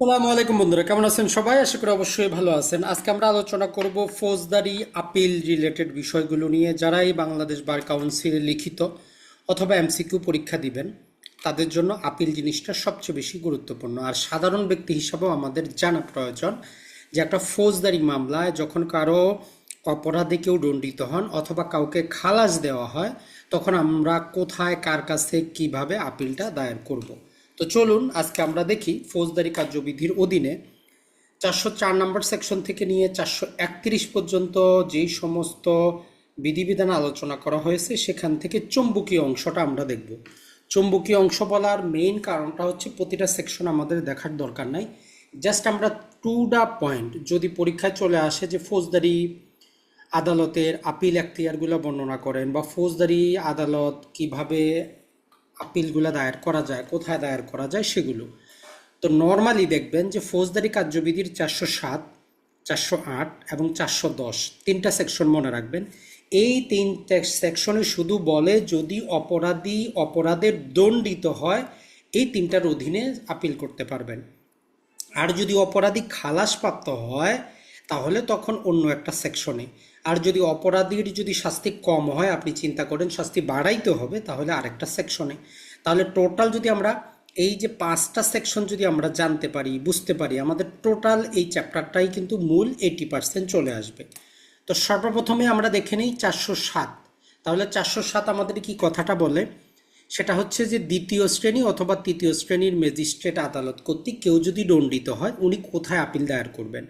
আসসালামু আলাইকুম বন্ধুরা, কেমন আছেন সবাই? আশা করি অবশ্যই ভালো আছেন। আজকে আমরা আলোচনা করব ফৌজদারি, আপিল রিলেটেড বিষয়গুলো নিয়ে। যারাই বাংলাদেশ বার কাউন্সিলে লিখিত অথবা এমসিকিউ পরীক্ষা দিবেন, তাদের জন্য আপিল জিনিসটা সবচেয়ে বেশি গুরুত্বপূর্ণ। আর সাধারণ ব্যক্তি হিসাবেও আমাদের জানা প্রয়োজন যে একটা ফৌজদারি মামলায় যখন কারও অপরাধে কেউ দণ্ডিত হন অথবা কাউকে খালাস দেওয়া হয়, তখন আমরা কোথায়, কার কাছে কীভাবে আপিলটা দায়ের করব। তো চলুন আজকে আমরা দেখি ফৌজদারি কার্যবিধির অধীনে চারশো চার নম্বর সেকশন থেকে নিয়ে চারশো একত্রিশ পর্যন্ত যেই সমস্ত বিধিবিধান আলোচনা করা হয়েছে, সেখান থেকে চুম্বকীয় অংশটা আমরা দেখব। চুম্বকীয় অংশ বলার মেইন কারণটা হচ্ছে প্রতিটা সেকশন আমাদের দেখার দরকার নাই। জাস্ট আমরা টু দা পয়েন্ট যদি পরীক্ষায় চলে আসে যে ফৌজদারি আদালতের আপিল এখতিয়ারগুলো বর্ণনা করেন বা ফৌজদারি আদালত কীভাবে আপিলগুলো দায়ের করা যায়, কোথায় দায়ের করা যায় সেগুলো। তো নর্মালি দেখবেন যে ফৌজদারি কার্যবিধির চারশো সাত, চারশো আট এবং চারশো দশ তিনটা সেকশন মনে রাখবেন। এই তিনটা সেকশনে শুধু বলে যদি অপরাধী অপরাধের দণ্ডিত হয়, এই তিনটার অধীনে আপিল করতে পারবেন। আর যদি অপরাধী খালাসপ্রাপ্ত হয় তাহলে তখন অন্য একটা সেকশনে আর যদি অপরাধীর যদি শাস্তি কম হয়, আপনি চিন্তা করেন শাস্তি বাড়াইতে হবে, তাহলে আরেকটা সেকশনে তাহলে টোটাল যদি আমরা এই যে পাঁচটা সেকশন যদি আমরা জানতে পারি, বুঝতে পারি, আমাদের টোটাল এই চ্যাপ্টারটাই কিন্তু মূল এইটি পার্সেন্ট চলে আসবে। তো সর্বপ্রথমে আমরা দেখে নিই চারশো সাত। তাহলে চারশো সাত আমাদের কি কথাটা বলে? সেটা হচ্ছে যে দ্বিতীয় শ্রেণি অথবা তৃতীয় শ্রেণির ম্যাজিস্ট্রেট আদালত কর্তৃক কেউ যদি দণ্ডিত হয়, উনি কোথায় আপিল দায়ের করবেন?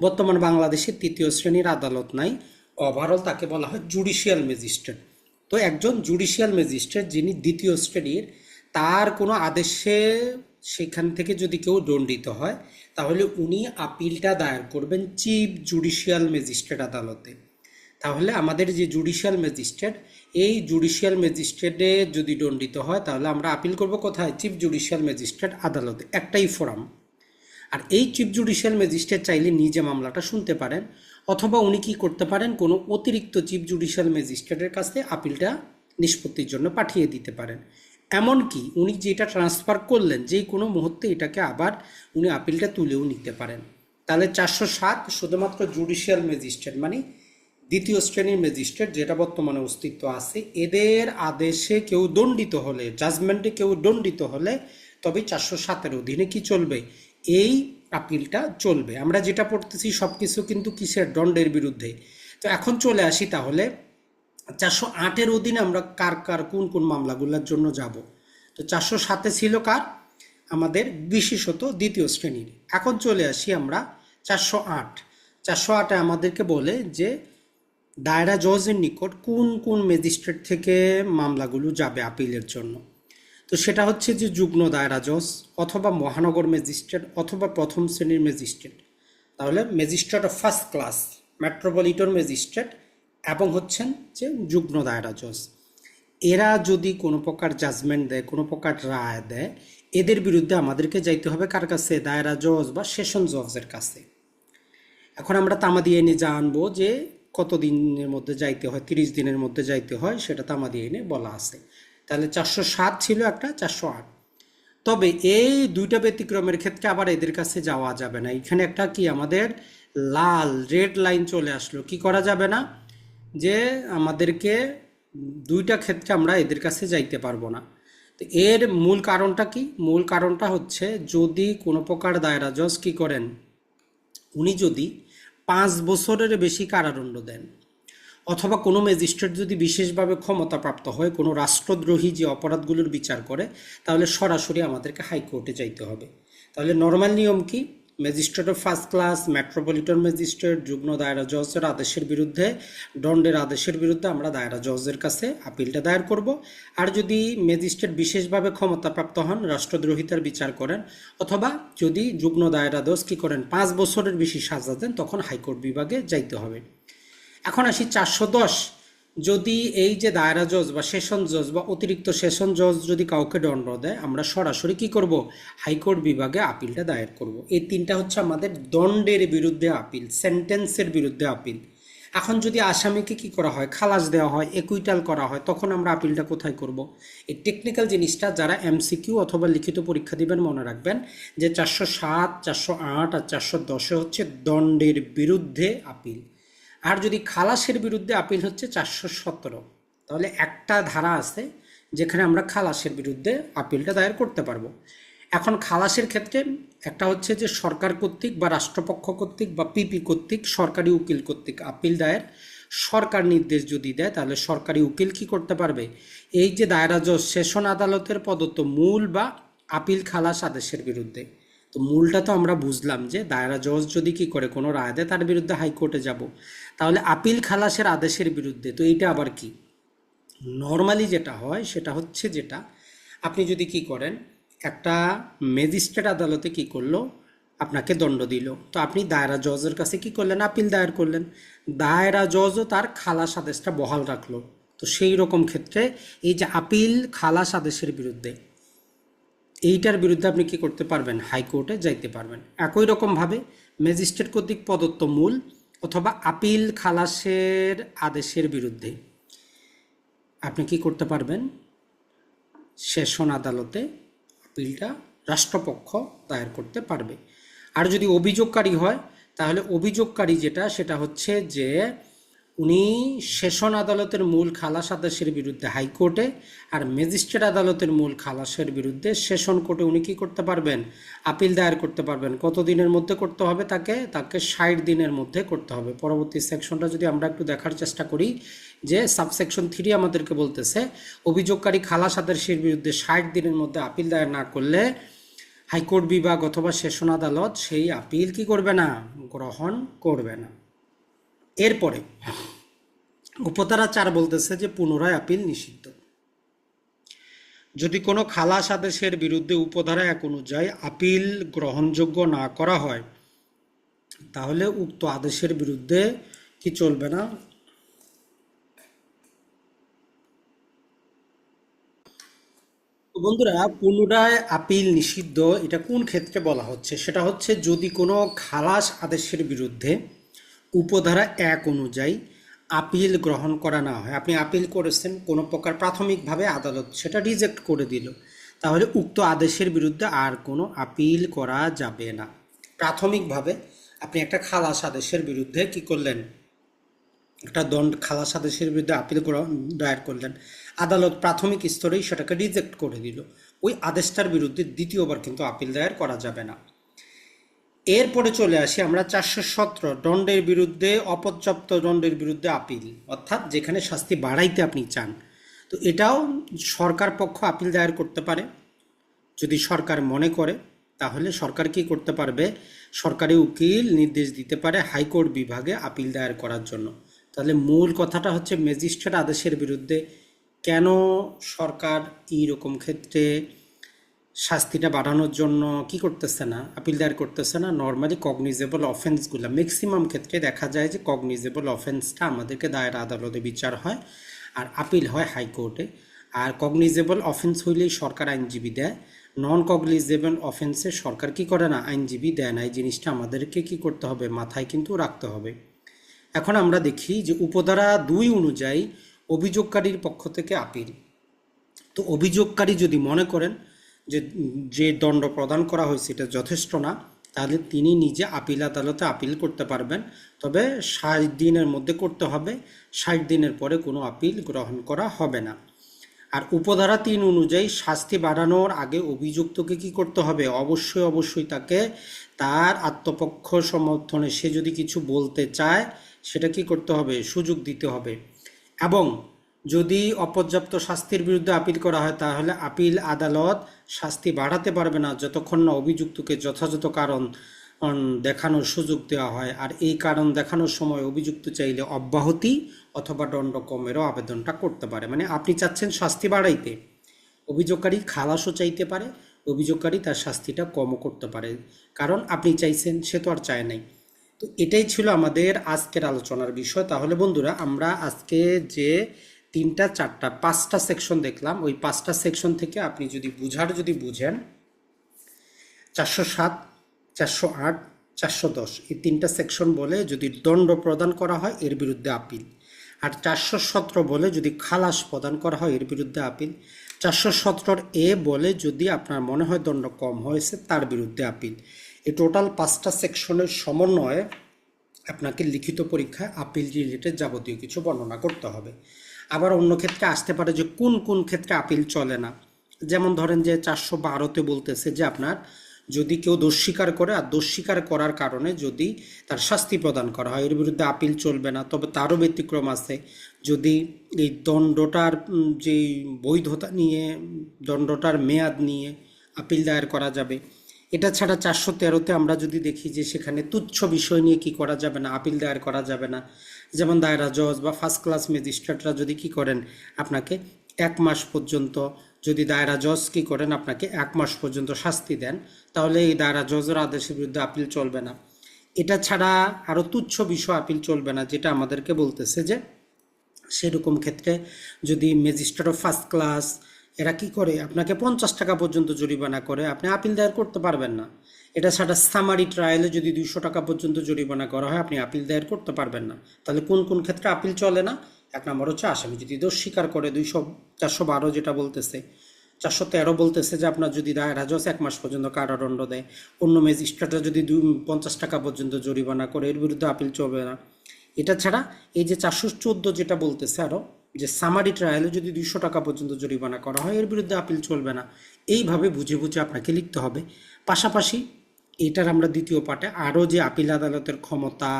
বর্তমান বাংলাদেশে তৃতীয় শ্রেণির আদালত নাই ওভারঅল তাকে বলা হয় জুডিশিয়াল ম্যাজিস্ট্রেট তো একজন জুডিশিয়াল ম্যাজিস্ট্রেট যিনি দ্বিতীয় শ্রেণির, তার কোনো আদেশে সেখান থেকে যদি কেউ দণ্ডিত হয়, তাহলে উনি আপিলটা দায়ের করবেন চিফ জুডিশিয়াল ম্যাজিস্ট্রেট আদালতে। তাহলে আমাদের যে জুডিশিয়াল ম্যাজিস্ট্রেট এই জুডিশিয়াল ম্যাজিস্ট্রেটে যদি দণ্ডিত হয়, তাহলে আমরা আপিল করব কোথায়? চিফ জুডিশিয়াল ম্যাজিস্ট্রেট আদালতে। একটাই ফোরাম আর এই চিফ জুডিশিয়াল ম্যাজিস্ট্রেট চাইলে নিজে মামলাটা শুনতে পারেন, অথবা উনি কি করতে পারেন, কোনো অতিরিক্ত চিফ জুডিশিয়াল ম্যাজিস্ট্রেটের কাছে আপিলটা নিষ্পত্তির জন্য পাঠিয়ে দিতে পারেন। এমনকি উনি যেটা ট্রান্সফার করলেন, যে কোনো মুহূর্তে এটাকে আবার উনি আপিলটা তুলেও নিতে পারেন। তাহলে চারশো সাত শুধুমাত্র জুডিশিয়াল ম্যাজিস্ট্রেট মানে দ্বিতীয় শ্রেণির ম্যাজিস্ট্রেট যেটা বর্তমানে অস্তিত্ব আছে, এদের আদেশে কেউ দণ্ডিত হলে জাজমেন্টে কেউ দণ্ডিত হলে, তবে চারশো সাতের অধীনে কি চলবে? এই আপিলটা চলবে। আমরা যেটা পড়তেছি সব কিছু কিন্তু কিসের? দণ্ডের বিরুদ্ধে। তো এখন চলে আসি তাহলে, চারশো আটের অধীনে আমরা কার কার, কোন কোন মামলাগুলোর জন্য যাব? তো চারশো সাতে ছিল কার? আমাদের বিশেষত দ্বিতীয় শ্রেণির। এখন চলে আসি আমরা চারশো আট। চারশো আটে আমাদেরকে বলে যে, দায়রা জজের নিকট কোন কোন ম্যাজিস্ট্রেট থেকে মামলাগুলো যাবে আপিলের জন্য? তো সেটা হচ্ছে যে যুগ্ম দায়রা জজ অথবা মহানগর ম্যাজিস্ট্রেট অথবা প্রথম শ্রেণির ম্যাজিস্ট্রেট। তাহলে magistrate of first class, metropolitan magistrate এবং হচ্ছেন যে যুগ্ম দায়রা জজ এরা যদি কোনো প্রকার জাজমেন্ট দেয়, কোনো প্রকার রায় দেয়, এদের বিরুদ্ধে আমাদেরকে যাইতে হবে কার কাছে? দায়রা জজ বা সেশন জজের কাছে। এখন আমরা তামাদি আইনে জানব যে কত দিনের মধ্যে যাইতে হয়, তিরিশ দিনের মধ্যে যাইতে হয়, সেটা তামাদি আইনে বলা আছে। তাহলে চারশো সাত ছিল একটা, চারশো আট। তবে এই দুইটা ব্যতিক্রমের ক্ষেত্রে আবার এদের কাছে যাওয়া যাবে না। এখানে একটা কি আমাদের লাল, রেড লাইন চলে আসলো। কি করা যাবে না? যে আমাদেরকে দুইটা ক্ষেত্রে আমরা এদের কাছে যাইতে পারব না। তো এর মূল কারণটা কি? মূল কারণটা হচ্ছে যদি কোনো প্রকার দায়রা জজ কি করেন? উনি যদি পাঁচ বছরের বেশি কারাদণ্ড দেন অথবা কোনো ম্যাজিস্ট্রেট যদি বিশেষভাবে ক্ষমতাপ্রাপ্ত হয় কোনো রাষ্ট্রদ্রোহী যে অপরাধগুলোর বিচার করে, তাহলে সরাসরি আমাদেরকে হাইকোর্টে যাইতে হবে। তাহলে নর্মাল নিয়ম কি? Magistrate of first class metropolitan magistrate যুগ্ম দায়রা জজের আদেশের বিরুদ্ধে, দণ্ডের আদেশের বিরুদ্ধে আমরা দায়রা জজের কাছে আপিলটা দায়ের করব। আর যদি ম্যাজিস্ট্রেট বিশেষভাবে ক্ষমতাপ্রাপ্ত হন, রাষ্ট্রদ্রোহিতার বিচার করেন, অথবা যদি যুগ্ম দায়রা জজ কী করেন, পাঁচ বছরের বেশি সাজা দেন, তখন হাইকোর্ট বিভাগে যাইতে হবে। এখন আসি চারশো দশ। যদি এই যে দায়রা জজ বা সেশন জজ বা অতিরিক্ত সেশন জজ যদি কাউকে দণ্ড দেয়, আমরা সরাসরি কি করব? হাইকোর্ট বিভাগে আপিলটা দায়ের করব। এই তিনটা হচ্ছে আমাদের দণ্ডের বিরুদ্ধে আপিল, সেন্টেন্সের বিরুদ্ধে আপিল। এখন যদি আসামিকে কি করা হয়? খালাস দেওয়া হয়, একুইটাল করা হয়, তখন আমরা আপিলটা কোথায় করব? এই টেকনিক্যাল জিনিসটা যারা এমসিকিউ অথবা লিখিত পরীক্ষা দিবেন, মনে রাখবেন যে চারশো সাত, চারশো আট আর চারশো দশে হচ্ছে দণ্ডের বিরুদ্ধে আপিল। আর যদি খালাসের বিরুদ্ধে আপিল হচ্ছে চারশো সতেরো, তাহলে একটা ধারা আছে যেখানে আমরা খালাসের বিরুদ্ধে আপিলটা দায়ের করতে পারব। এখন খালাসের ক্ষেত্রে একটা হচ্ছে যে সরকার কর্তৃক বা রাষ্ট্রপক্ষ কর্তৃক বা পিপি কর্তৃক, সরকারি উকিল কর্তৃক আপিল দায়ের সরকার নির্দেশ যদি দেয়, তাহলে সরকারি উকিল কি করতে পারবে? এই যে দায়রা জজ সেশন আদালতের প্রদত্ত মূল বা আপিল খালাস আদেশের বিরুদ্ধে। তো মূলটা তো আমরা বুঝলাম যে দায়রা জজ যদি কি করে কোনো রায় দেয়, তার বিরুদ্ধে হাইকোর্টে যাব। তাহলে আপিল খালাসের আদেশের বিরুদ্ধে, তো এইটা আবার কি? নর্মালি যেটা হয়, সেটা হচ্ছে যেটা, আপনি যদি কি করেন, একটা ম্যাজিস্ট্রেট আদালতে কি করল? আপনাকে দণ্ড দিল। তো আপনি দায়রা জজের কাছে কি করলেন? আপিল দায়ের করলেন। দায়রা জজও তার খালাস আদেশটা বহাল রাখল। তো সেই রকম ক্ষেত্রে এই যে আপিল খালাস আদেশের বিরুদ্ধে এইটার বিরুদ্ধে আপনি কি করতে পারবেন? হাইকোর্টে যাইতে পারবেন। একই রকমভাবে ম্যাজিস্ট্রেট কর্তৃক প্রদত্ত মূল অথবা আপিল খালাসের আদেশের বিরুদ্ধে আপনি কি করতে পারবেন? সেশন আদালতে আপিলটা রাষ্ট্রপক্ষ দায়ের করতে পারবে। আর যদি অভিযোগকারী হয়, তাহলে অভিযোগকারী যেটা, সেটা হচ্ছে যে উনি সেশন আদালতের মূল খালাস আদেশের বিরুদ্ধে হাইকোর্টে আর ম্যাজিস্ট্রেট আদালতের মূল খালাসের বিরুদ্ধে সেশন কোর্টে উনি কি করতে পারবেন? আপিল দায়ের করতে পারবেন। কত দিনের মধ্যে করতে হবে তাকে? তাকে ষাট দিনের মধ্যে করতে হবে। পরবর্তী সেকশনটা যদি আমরা একটু দেখার চেষ্টা করি, যে সাবসেকশন থ্রি আমাদেরকে বলতেছে, অভিযোগকারী খালাস আদেশের বিরুদ্ধে ষাট দিনের মধ্যে আপিল দায়ের না করলে হাইকোর্ট বিভাগ অথবা সেশন আদালত সেই আপিল কি করবে না? গ্রহণ করবে না। এরপরে উপতারা চার বলতেছে যে পুনরায় আপিল নিষিদ্ধ। যদি কোনো খালাস আদেশের বিরুদ্ধে উপধারা এক অনুযায়ী আপিল গ্রহণযোগ্য না করা হয়, তাহলে উক্ত আদেশের বিরুদ্ধে কি চলবে না? বন্ধুরা, পুনরায় আপিল নিষিদ্ধ, এটা কোন ক্ষেত্রে বলা হচ্ছে? সেটা হচ্ছে যদি কোনো খালাস আদেশের বিরুদ্ধে উপধারা এক অনুযায়ী আপিল গ্রহণ করা না হয়। আপনি আপিল করেছেন, কোনো প্রকার প্রাথমিকভাবে আদালত সেটা রিজেক্ট করে দিল। তাহলে উক্ত আদেশের বিরুদ্ধে আর কোনো আপিল করা যাবে না। প্রাথমিকভাবে আপনি একটা খালাস আদেশের বিরুদ্ধে কি করলেন? একটা দণ্ড, খালাস আদেশের বিরুদ্ধে আপিল গ্রহণ দায়ের করলেন। আদালত প্রাথমিক স্তরেই সেটাকে রিজেক্ট করে দিল। ওই আদেশটার বিরুদ্ধে দ্বিতীয়বার কিন্তু আপিল দায়ের করা যাবে না। এরপরে চলে আসি আমরা চারশো সতেরো দণ্ডের বিরুদ্ধে অপর্যাপ্ত দণ্ডের বিরুদ্ধে আপিল, অর্থাৎ যেখানে শাস্তি বাড়াইতে আপনি চান। তো এটাও সরকার পক্ষ আপিল দায়ের করতে পারে। যদি সরকার মনে করে, তাহলে সরকার কি করতে পারবে? সরকারি উকিল নির্দেশ দিতে পারে হাইকোর্ট বিভাগে আপিল দায়ের করার জন্য। তাহলে মূল কথাটা হচ্ছে, ম্যাজিস্ট্রেট আদেশের বিরুদ্ধে কেন সরকার এই রকম ক্ষেত্রে শাস্তিটা বাড়ানোর জন্য কি করতেছে না? আপিল দায়ের করতেছে না? নর্মালি কগনিজেবল অফেন্সগুলো ম্যাক্সিমাম ক্ষেত্রে দেখা যায় যে কগনিজেবল অফেন্সটা আমাদেরকে দায়ের আদালতে বিচার হয় আর আপিল হয় হাইকোর্টে। আর কগনিজেবল অফেন্স হইলেই সরকার আইনজীবী দেয়। নন কগনিজেবল অফেন্সে সরকার কি করে না? আইনজীবী দেয় না। এই জিনিসটা আমাদেরকে কি করতে হবে? মাথায় কিন্তু রাখতে হবে। এখন আমরা দেখি যে উপধারা দুই অনুযায়ী অভিযোগকারীর পক্ষ থেকে আপিল তো অভিযোগকারী যদি মনে করেন যে যে দণ্ড প্রদান করা হয়েছে এটা যথেষ্ট না, তাহলে তিনি নিজে আপিল আদালতে আপিল করতে পারবেন। তবে ষাট দিনের মধ্যে করতে হবে, ষাট দিনের পরে কোনো আপিল গ্রহণ করা হবে না। আর উপধারা তিন অনুযায়ী শাস্তি বাড়ানোর আগে অভিযুক্তকে কি করতে হবে? অবশ্যই অবশ্যই তাকে তার আত্মপক্ষ সমর্থনে সে যদি কিছু বলতে চায়, সেটা কি করতে হবে? সুযোগ দিতে হবে। এবং যদি অপর্যাপ্ত শাস্তির বিরুদ্ধে আপিল করা হয়, তাহলে আপিল আদালত শাস্তি বাড়াতে পারবে না যতক্ষণ না অভিযুক্তকে যথাযথ কারণ দেখানোর সুযোগ দেওয়া হয়। আর এই কারণ দেখানোর সময় অভিযুক্ত চাইলে অব্যাহতি অথবা দণ্ড কমেরও আবেদনটা করতে পারে। মানে আপনি চাচ্ছেন শাস্তি বাড়াইতে। অভিযোগকারী খালাসও চাইতে পারে, অভিযোগকারী তার শাস্তিটা কমও করতে পারে। কারণ আপনি চাইছেন, সে তো আর চায় নাই। তো এটাই ছিল আমাদের আজকের আলোচনার বিষয়। তাহলে বন্ধুরা, আমরা আজকে যে তিনটা, চারটা, পাঁচটা সেকশন দেখলাম। ওই পাঁচটা সেকশন থেকে আপনি যদি বুঝার যদি বুঝেন, চারশো সাত, চারশো আট, চারশো দশ, এই তিনটা সেকশন বলে যদি দণ্ড প্রদান করা হয়, এর বিরুদ্ধে আপিল। আর চারশো সতেরো বলে যদি খালাস প্রদান করা হয়, এর বিরুদ্ধে আপিল। চারশো সতেরোর এ বলে যদি আপনার মনে হয় দণ্ড কম হয়েছে, তার বিরুদ্ধে আপিল। এই টোটাল পাঁচটা সেকশনের সমন্বয়ে আপনাকে লিখিত পরীক্ষায় আপিল রিলেটেড যাবতীয় কিছু বর্ণনা করতে হবে। আবার অন্য ক্ষেত্রে আসতে পারে যে কোন কোন ক্ষেত্রে আপিল চলে না। যেমন ধরেন যে চারশো বারোতে বলতেছে যে আপনার যদি কেউ দোষ স্বীকার করে, আর দোষ স্বীকার করার কারণে যদি তার শাস্তি প্রদান করা হয়, এর বিরুদ্ধে আপিল চলবে না। তবে তারও ব্যতিক্রম আছে। যদি এই দণ্ডটার যে বৈধতা নিয়ে, দণ্ডটার মেয়াদ নিয়ে আপিল দায়ের করা যাবে, এটা ছাড়া চারশো তেরোতে আমরা যদি দেখি যে সেখানে তুচ্ছ বিষয় নিয়ে কি করা যাবে না আপিল দায়ের করা যাবে না যেমন দায়রা জজ বা ফার্স্ট ক্লাস ম্যাজিস্ট্রেটরা যদি কি করেন আপনাকে এক মাস পর্যন্ত, যদি দায়রা জজ কি করেন আপনাকে এক মাস পর্যন্ত শাস্তি দেন, তাহলে এই দায়রা জজের আদেশের বিরুদ্ধে আপিল চলবে না। এটা ছাড়া আরও তুচ্ছ বিষয় আপিল চলবে না, যেটা আমাদেরকে বলতেছে যে সেরকম ক্ষেত্রে যদি ম্যাজিস্ট্রেট অফ ফার্স্ট ক্লাস এরা কি করে, আপনাকে পঞ্চাশ টাকা পর্যন্ত জরিমানা করে, আপনি আপিল দায়ের করতে পারবেন না। এটা ছাড়া সামারি ট্রায়ালে যদি দুইশো টাকা পর্যন্ত জরিমানা করা হয়, আপনি আপিল দায়ের করতে পারবেন না। তাহলে কোন কোন ক্ষেত্রে আপিল চলে না? এক নম্বর হচ্ছে আসামি যদি দোষ স্বীকার করে, দুইশো, চারশো বারো যেটা বলতেছে, চারশো তেরো বলতেছে যে আপনার যদি দায়ের হাজস এক মাস পর্যন্ত কারাদণ্ড দেয়, অন্য ম্যাজিস্ট্রেটরা যদি দুই, পঞ্চাশ টাকা পর্যন্ত জরিমানা করে, এর বিরুদ্ধে আপিল চলবে না। এটা ছাড়া এই যে চারশো চোদ্দ যেটা বলতেছে আরও যে সামারি ট্রায়ালে যদি দুইশো টাকা পর্যন্ত জরিমানা করা হয়, এর বিরুদ্ধে আপিল চলবে না। এইভাবে বুঝে বুঝে আপনাকে লিখতে হবে। পাশাপাশি এটার আমরা দ্বিতীয় পার্টে আরও যে আপিল আদালতের ক্ষমতা,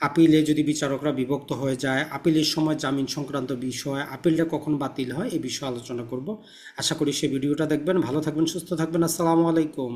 আপিলে যদি বিচারকরা বিভক্ত হয়ে যায়, আপিলের সময় জামিন সংক্রান্ত বিষয়, আপিলটা কখন বাতিল হয় এ বিষয়ে আলোচনা করব। আশা করি সে ভিডিওটা দেখবেন। ভালো থাকবেন, সুস্থ থাকবেন। আসসালামু আলাইকুম।